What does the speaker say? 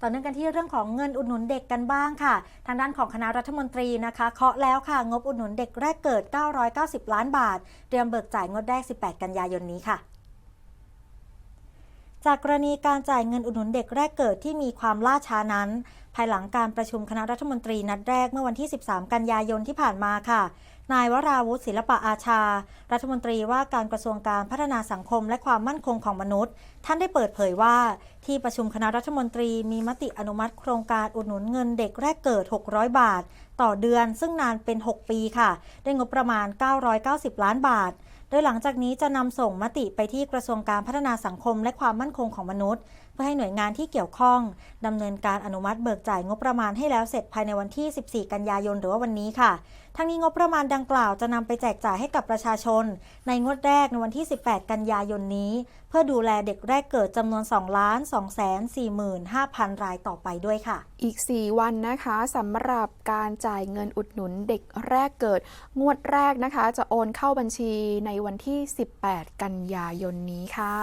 ต่อเนื่องกันที่เรื่องของเงินอุดหนุนเด็กกันบ้างค่ะ ทางด้านของคณะรัฐมนตรีนะคะ เคาะแล้วค่ะ งบอุดหนุนเด็กแรกเกิด 990 ล้านบาท เตรียมเบิกจ่ายงวดแรก 18 กันยายนนี้ค่ะ จากกรณีการจ่ายเงินอุดหนุนเด็กแรกเกิดที่มีความล่าช้านั้น ภายหลังการประชุมคณะรัฐมนตรีนัดแรกเมื่อวันที่ 13 กันยายนที่ผ่านมาค่ะ นายวราวุฒิศิลปะอาชา รัฐมนตรีว่าการกระทรวงการพัฒนาสังคมและความมั่นคงของมนุษย์ ท่านได้เปิดเผยว่า ที่ประชุมคณะรัฐมนตรีมีมติอนุมัติโครงการอุดหนุนเงินเด็กแรกเกิด 600 บาท ต่อเดือน ซึ่งนานเป็น 6 ปีค่ะ ได้งบประมาณ 990 ล้านบาท โดยหลังจากนี้จะนำส่งมติไปที่กระทรวงการพัฒนาสังคมและความมั่นคงของมนุษย์ เพื่อให้หน่วยงานที่เกี่ยวข้องดำเนินการอนุมัติเบิกจ่ายงบประมาณให้แล้วเสร็จภายในวันที่ 14 กันยายนหรือว่าวันนี้ค่ะ ทั้งนี้งบประมาณดังกล่าวจะนำไปแจกจ่ายให้กับประชาชน ในงวดแรกในวันที่ 18 กันยายนนี้ เพื่อดูแลเด็กแรกเกิดจำนวน2ล้าน2แสน45,000 รายต่อไปด้วยค่ะ อีก 4 วันนะคะสำหรับการจ่ายเงินอุดหนุนเด็กแรกเกิด งวดแรกนะคะ จะโอนเข้าบัญชีในวันที่ 18 กันยายนนี้ค่ะ